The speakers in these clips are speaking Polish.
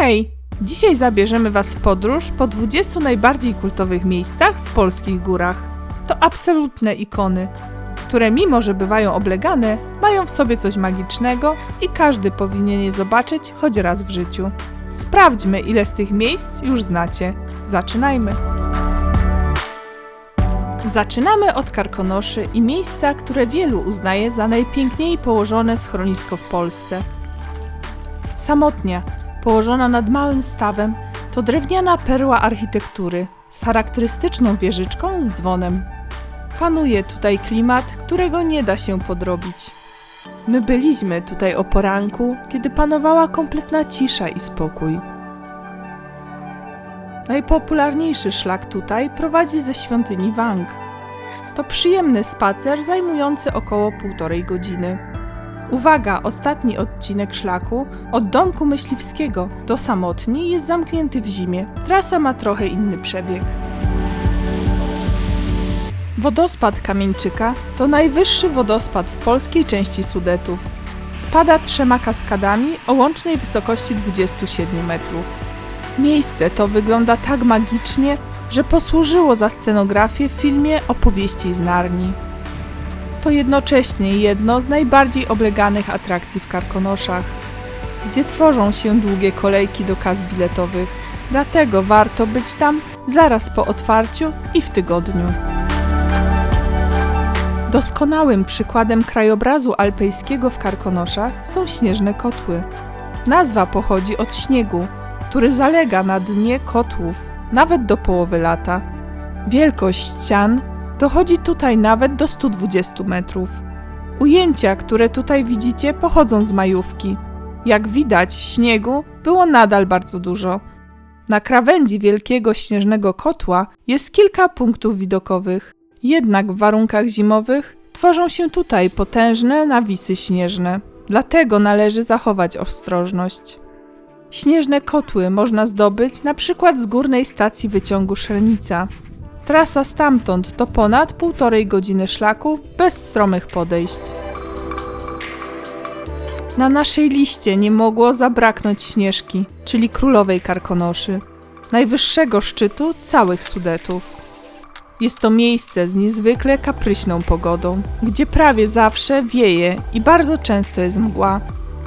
Hej! Dzisiaj zabierzemy Was w podróż po 20 najbardziej kultowych miejscach w polskich górach. To absolutne ikony, które mimo, że bywają oblegane, mają w sobie coś magicznego i każdy powinien je zobaczyć choć raz w życiu. Sprawdźmy, ile z tych miejsc już znacie. Zaczynajmy! Zaczynamy od Karkonoszy i miejsca, które wielu uznaje za najpiękniej położone schronisko w Polsce. Samotnia, położona nad małym stawem, to drewniana perła architektury z charakterystyczną wieżyczką z dzwonem. Panuje tutaj klimat, którego nie da się podrobić. My byliśmy tutaj o poranku, kiedy panowała kompletna cisza i spokój. Najpopularniejszy szlak tutaj prowadzi ze świątyni Wang. To przyjemny spacer zajmujący około półtorej godziny. Uwaga, ostatni odcinek szlaku od domku myśliwskiego do samotni jest zamknięty w zimie. Trasa ma trochę inny przebieg. Wodospad Kamieńczyka to najwyższy wodospad w polskiej części Sudetów. Spada trzema kaskadami o łącznej wysokości 27 metrów. Miejsce to wygląda tak magicznie, że posłużyło za scenografię w filmie Opowieści z Narni. To jednocześnie jedno z najbardziej obleganych atrakcji w Karkonoszach, gdzie tworzą się długie kolejki do kas biletowych. Dlatego warto być tam zaraz po otwarciu i w tygodniu. Doskonałym przykładem krajobrazu alpejskiego w Karkonoszach są śnieżne kotły. Nazwa pochodzi od śniegu, który zalega na dnie kotłów nawet do połowy lata. Wielkość ścian dochodzi tutaj nawet do 120 metrów. Ujęcia, które tutaj widzicie, pochodzą z majówki. Jak widać, śniegu było nadal bardzo dużo. Na krawędzi wielkiego śnieżnego kotła jest kilka punktów widokowych. Jednak w warunkach zimowych tworzą się tutaj potężne nawisy śnieżne. Dlatego należy zachować ostrożność. Śnieżne kotły można zdobyć na przykład z górnej stacji wyciągu Szrenica. Trasa stamtąd to ponad półtorej godziny szlaku bez stromych podejść. Na naszej liście nie mogło zabraknąć Śnieżki, czyli królowej Karkonoszy, najwyższego szczytu całych Sudetów. Jest to miejsce z niezwykle kapryśną pogodą, gdzie prawie zawsze wieje i bardzo często jest mgła.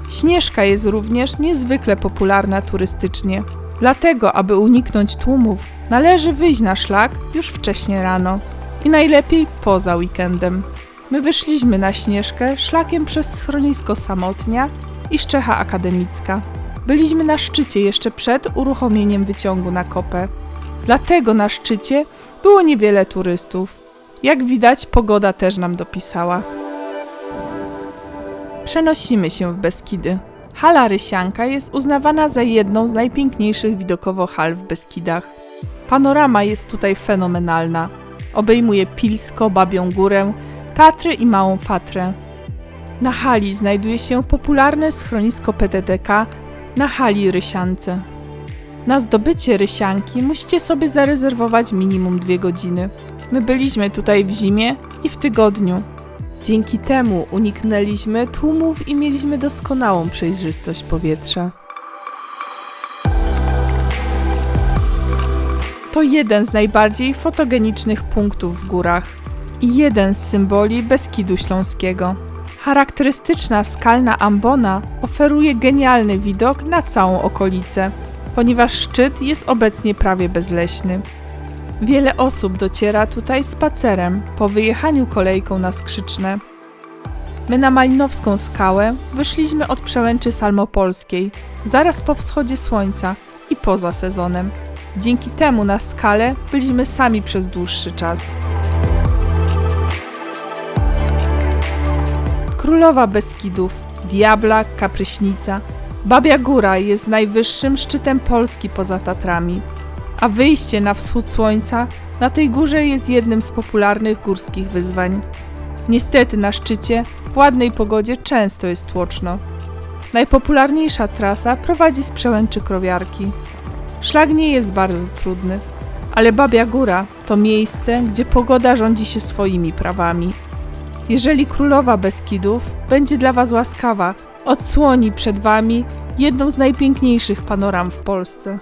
Śnieżka jest również niezwykle popularna turystycznie. Dlatego, aby uniknąć tłumów, należy wyjść na szlak już wcześnie rano i najlepiej poza weekendem. My wyszliśmy na Śnieżkę szlakiem przez schronisko Samotnia i Szczecha Akademicka. Byliśmy na szczycie jeszcze przed uruchomieniem wyciągu na kopę. Dlatego na szczycie było niewiele turystów. Jak widać, pogoda też nam dopisała. Przenosimy się w Beskidy. Hala Rysianka jest uznawana za jedną z najpiękniejszych widokowo hal w Beskidach. Panorama jest tutaj fenomenalna. Obejmuje Pilsko, Babią Górę, Tatry i Małą Fatrę. Na hali znajduje się popularne schronisko PTTK na hali Rysiance. Na zdobycie Rysianki musicie sobie zarezerwować minimum dwie godziny. My byliśmy tutaj w zimie i w tygodniu. Dzięki temu uniknęliśmy tłumów i mieliśmy doskonałą przejrzystość powietrza. To jeden z najbardziej fotogenicznych punktów w górach i jeden z symboli Beskidu Śląskiego. Charakterystyczna skalna ambona oferuje genialny widok na całą okolicę, ponieważ szczyt jest obecnie prawie bezleśny. Wiele osób dociera tutaj spacerem po wyjechaniu kolejką na Skrzyczne. My na Malinowską skałę wyszliśmy od przełęczy Salmopolskiej, zaraz po wschodzie słońca i poza sezonem. Dzięki temu na skale byliśmy sami przez dłuższy czas. Królowa Beskidów, Diabla, Kapryśnica, Babia Góra jest najwyższym szczytem Polski poza Tatrami, a wyjście na wschód słońca na tej górze jest jednym z popularnych górskich wyzwań. Niestety na szczycie w ładnej pogodzie często jest tłoczno. Najpopularniejsza trasa prowadzi z przełęczy Krowiarki. Szlak nie jest bardzo trudny, ale Babia Góra to miejsce, gdzie pogoda rządzi się swoimi prawami. Jeżeli królowa Beskidów będzie dla Was łaskawa, odsłoni przed Wami jedną z najpiękniejszych panoram w Polsce.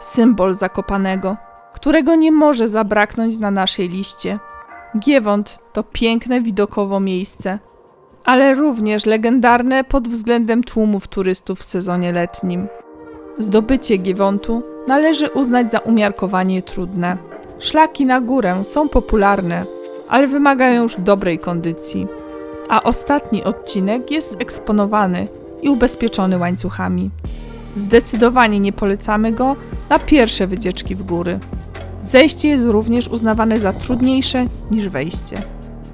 Symbol Zakopanego, którego nie może zabraknąć na naszej liście. Giewont to piękne widokowo miejsce, ale również legendarne pod względem tłumów turystów w sezonie letnim. Zdobycie Giewontu należy uznać za umiarkowanie trudne. Szlaki na górę są popularne, ale wymagają już dobrej kondycji. A ostatni odcinek jest eksponowany i ubezpieczony łańcuchami. Zdecydowanie nie polecamy go na pierwsze wycieczki w góry. Zejście jest również uznawane za trudniejsze niż wejście.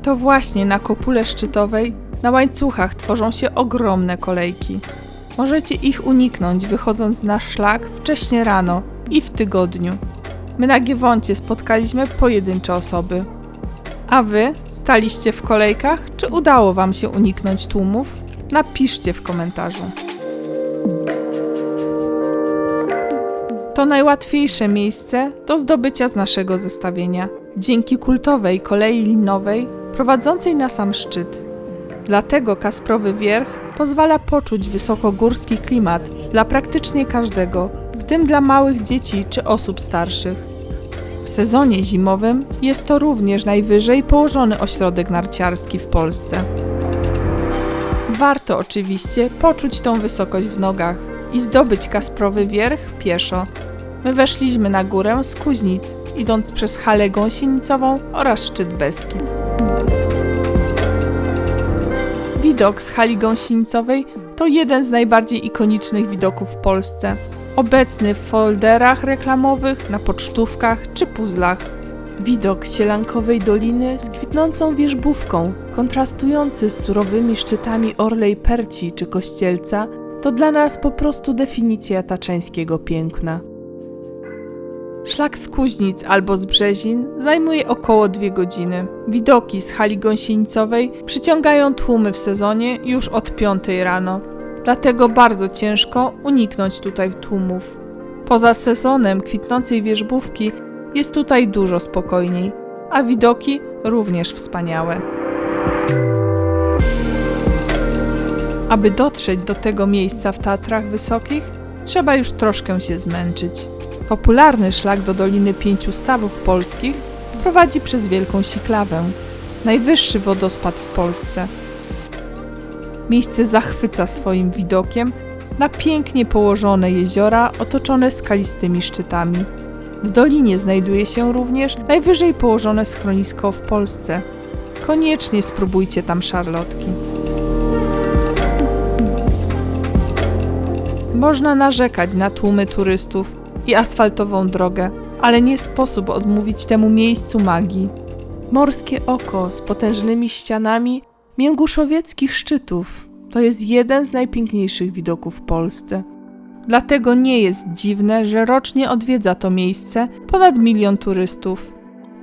To właśnie na kopule szczytowej na łańcuchach tworzą się ogromne kolejki. Możecie ich uniknąć wychodząc na szlak wcześnie rano i w tygodniu. My na Giewoncie spotkaliśmy pojedyncze osoby. A wy staliście w kolejkach, czy udało wam się uniknąć tłumów? Napiszcie w komentarzu. To najłatwiejsze miejsce do zdobycia z naszego zestawienia, dzięki kultowej kolei linowej prowadzącej na sam szczyt. Dlatego Kasprowy Wierch pozwala poczuć wysokogórski klimat dla praktycznie każdego, w tym dla małych dzieci czy osób starszych. W sezonie zimowym jest to również najwyżej położony ośrodek narciarski w Polsce. Warto oczywiście poczuć tą wysokość w nogach i zdobyć Kasprowy Wierch pieszo. My weszliśmy na górę z Kuźnic, idąc przez halę gąsienicową oraz szczyt Beskid. Widok z hali gąsienicowej to jeden z najbardziej ikonicznych widoków w Polsce. Obecny w folderach reklamowych, na pocztówkach czy puzzlach. Widok sielankowej doliny z kwitnącą wierzbówką, kontrastujący z surowymi szczytami Orlej Perci czy Kościelca, to dla nas po prostu definicja taczeńskiego piękna. Szlak z Kuźnic albo z Brzezin zajmuje około dwie godziny. Widoki z hali gąsienicowej przyciągają tłumy w sezonie już od 5 rano. Dlatego bardzo ciężko uniknąć tutaj tłumów. Poza sezonem kwitnącej wierzbówki jest tutaj dużo spokojniej, a widoki również wspaniałe. Aby dotrzeć do tego miejsca w Tatrach Wysokich, trzeba już troszkę się zmęczyć. Popularny szlak do Doliny Pięciu Stawów Polskich prowadzi przez Wielką Siklawę, najwyższy wodospad w Polsce. Miejsce zachwyca swoim widokiem na pięknie położone jeziora otoczone skalistymi szczytami. W dolinie znajduje się również najwyżej położone schronisko w Polsce. Koniecznie spróbujcie tam szarlotki. Można narzekać na tłumy turystów, i asfaltową drogę, ale nie sposób odmówić temu miejscu magii. Morskie oko z potężnymi ścianami mięguszowieckich szczytów to jest jeden z najpiękniejszych widoków w Polsce. Dlatego nie jest dziwne, że rocznie odwiedza to miejsce ponad milion turystów.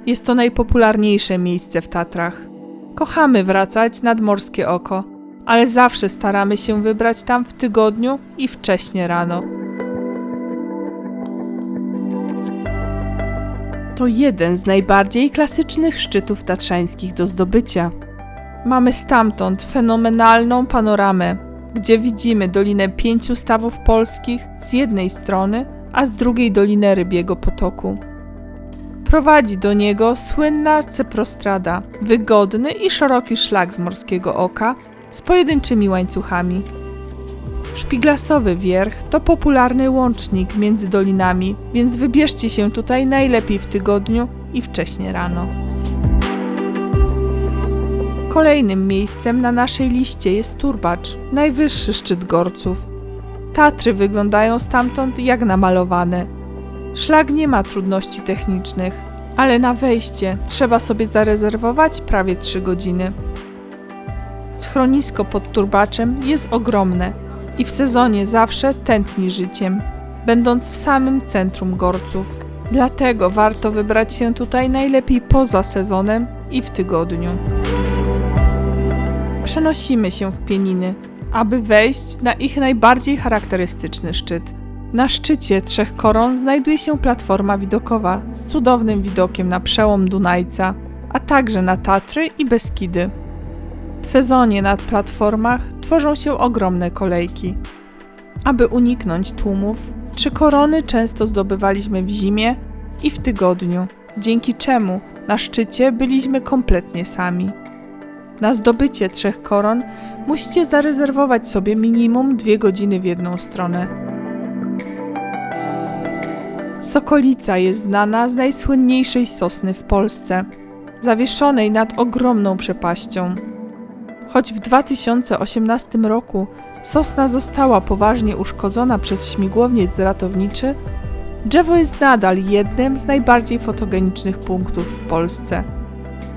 Jest to najpopularniejsze miejsce w Tatrach. Kochamy wracać nad Morskie Oko, ale zawsze staramy się wybrać tam w tygodniu i wcześnie rano. to jeden z najbardziej klasycznych szczytów tatrzańskich do zdobycia. Mamy stamtąd fenomenalną panoramę, gdzie widzimy Dolinę Pięciu Stawów Polskich z jednej strony, a z drugiej Dolinę Rybiego Potoku. Prowadzi do niego słynna ceprostrada, wygodny i szeroki szlak z Morskiego Oka z pojedynczymi łańcuchami. Szpiglasowy wierch to popularny łącznik między dolinami, więc wybierzcie się tutaj najlepiej w tygodniu i wcześnie rano. Kolejnym miejscem na naszej liście jest Turbacz, najwyższy szczyt Gorców. Tatry wyglądają stamtąd jak namalowane. Szlak nie ma trudności technicznych, ale na wejście trzeba sobie zarezerwować prawie 3 godziny. Schronisko pod Turbaczem jest ogromne i w sezonie zawsze tętni życiem, będąc w samym centrum Gorców. Dlatego warto wybrać się tutaj najlepiej poza sezonem i w tygodniu. Przenosimy się w Pieniny, aby wejść na ich najbardziej charakterystyczny szczyt. Na szczycie Trzech Koron znajduje się platforma widokowa z cudownym widokiem na przełom Dunajca, a także na Tatry i Beskidy. W sezonie na platformach tworzą się ogromne kolejki. Aby uniknąć tłumów, trzy korony często zdobywaliśmy w zimie i w tygodniu, dzięki czemu na szczycie byliśmy kompletnie sami. Na zdobycie trzech koron musicie zarezerwować sobie minimum dwie godziny w jedną stronę. Sokolica jest znana z najsłynniejszej sosny w Polsce, zawieszonej nad ogromną przepaścią. Choć w 2018 roku sosna została poważnie uszkodzona przez śmigłowiec ratowniczy, drzewo jest nadal jednym z najbardziej fotogenicznych punktów w Polsce.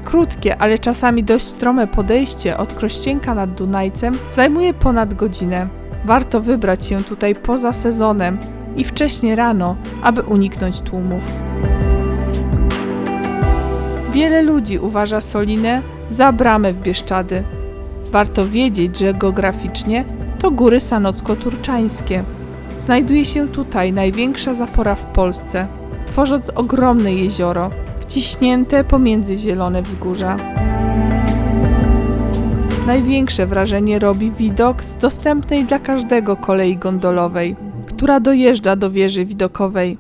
Krótkie, ale czasami dość strome podejście od Krościenka nad Dunajcem zajmuje ponad godzinę. Warto wybrać się tutaj poza sezonem i wcześnie rano, aby uniknąć tłumów. Wiele ludzi uważa Solinę za bramę w Bieszczady. Warto wiedzieć, że geograficznie to góry sanocko-turczańskie. Znajduje się tutaj największa zapora w Polsce, tworząc ogromne jezioro, wciśnięte pomiędzy zielone wzgórza. Największe wrażenie robi widok z dostępnej dla każdego kolei gondolowej, która dojeżdża do wieży widokowej.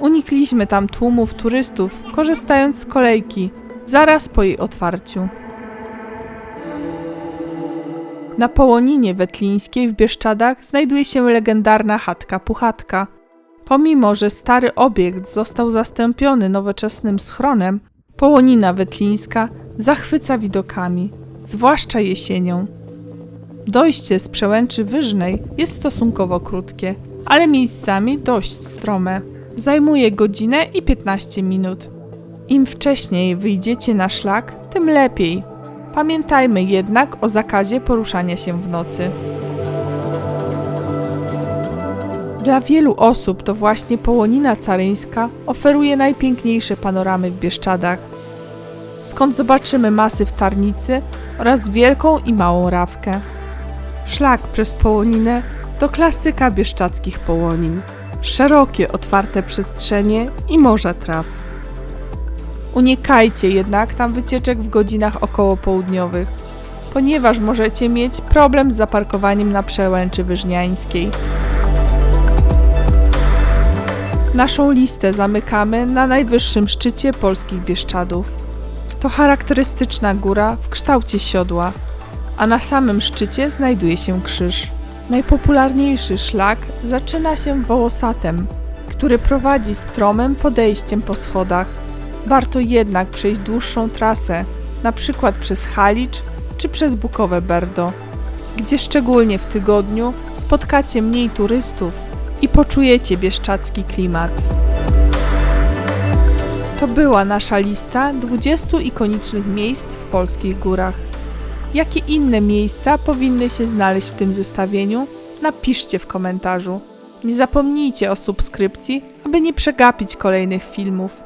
Unikliśmy tam tłumów turystów, korzystając z kolejki zaraz po jej otwarciu. Na Połoninie Wetlińskiej w Bieszczadach znajduje się legendarna chatka Puchatka. Pomimo, że stary obiekt został zastąpiony nowoczesnym schronem, Połonina Wetlińska zachwyca widokami, zwłaszcza jesienią. Dojście z przełęczy wyżnej jest stosunkowo krótkie, ale miejscami dość strome. Zajmuje godzinę i 15 minut. Im wcześniej wyjdziecie na szlak, tym lepiej. Pamiętajmy jednak o zakazie poruszania się w nocy. Dla wielu osób to właśnie Połonina Caryńska oferuje najpiękniejsze panoramy w Bieszczadach, skąd zobaczymy masy w Tarnicy oraz wielką i małą Rawkę. Szlak przez Połoninę to klasyka bieszczadzkich połonin. Szerokie, otwarte przestrzenie i morza traw. Unikajcie jednak tam wycieczek w godzinach okołopołudniowych, ponieważ możecie mieć problem z zaparkowaniem na przełęczy wyżniańskiej. Naszą listę zamykamy na najwyższym szczycie polskich Bieszczadów. To charakterystyczna góra w kształcie siodła, a na samym szczycie znajduje się krzyż. Najpopularniejszy szlak zaczyna się wołosatem, który prowadzi stromym podejściem po schodach. Warto jednak przejść dłuższą trasę, przykład przez Halicz czy przez Bukowe Berdo, gdzie szczególnie w tygodniu spotkacie mniej turystów i poczujecie bieszczacki klimat. To była nasza lista 20 ikonicznych miejsc w polskich górach. Jakie inne miejsca powinny się znaleźć w tym zestawieniu? Napiszcie w komentarzu. Nie zapomnijcie o subskrypcji, aby nie przegapić kolejnych filmów.